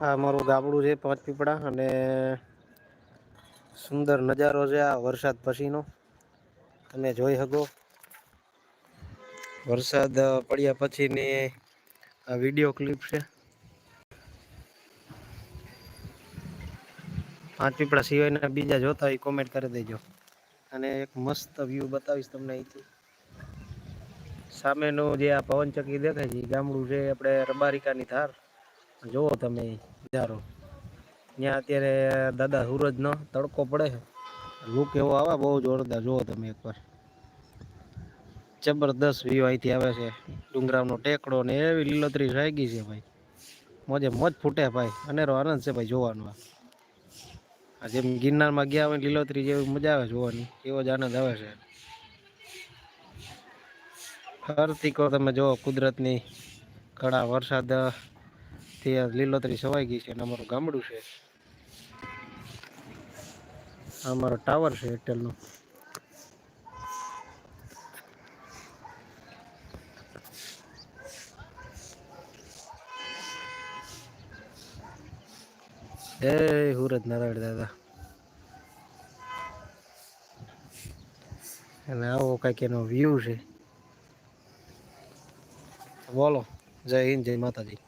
આ મારું ગામડું છે પાંચ પીપળા અને સુંદર નજારો છે આ વરસાદ પછીનો. તમે જોઈ શકો. વરસાદ પડ્યા પછીની આ વીડિયો ક્લિપ છે. પાંચ પીપળા સિવાયના બીજા જોતા હોય કોમેન્ટ કરી દેજો. અને એક મસ્ત વ્યૂ બતાવીશ તમને અહીંથી. સામેનું જે આ પવનચક્કી દેખાય છે ગામડું છે, આપણે રબારિકાની ધાર. જુઓ તમે, નજારો. ત્યાં અત્યારે દાદા સૂરજનો તડકો પડે લુક એવો આવે, બહુ જોરદાર. જુઓ તમે એકવાર. જબરદસ્ત વ્યૂ અહીંથી આવે છે. ડુંગરાનો ટેકડો ને એવી લીલોતરી જાગી છે ભાઈ. મોજે મોજ ફૂટે ભાઈ. અનેરો આનંદ છે ભાઈ જોવાનો. આ જેમ ગિરનારમાં ગયા હોય લીલોતરી જેવી મજા આવે જોવાની. એવો જ આનંદ આવે છે. હરતીકો તમે, જુઓ કુદરતની કળા વરસાદ થી લીલોતરી સવાઈ ગઈ છે અને અમારું ગામડું છે. આ અમારો ટાવર છે એરટેલનો. જય હુરત નારાયણ દાદા. અને આવો કંઈક એનો વ્યૂ છે. બોલો, જય હિન્દ, જય માતાજી.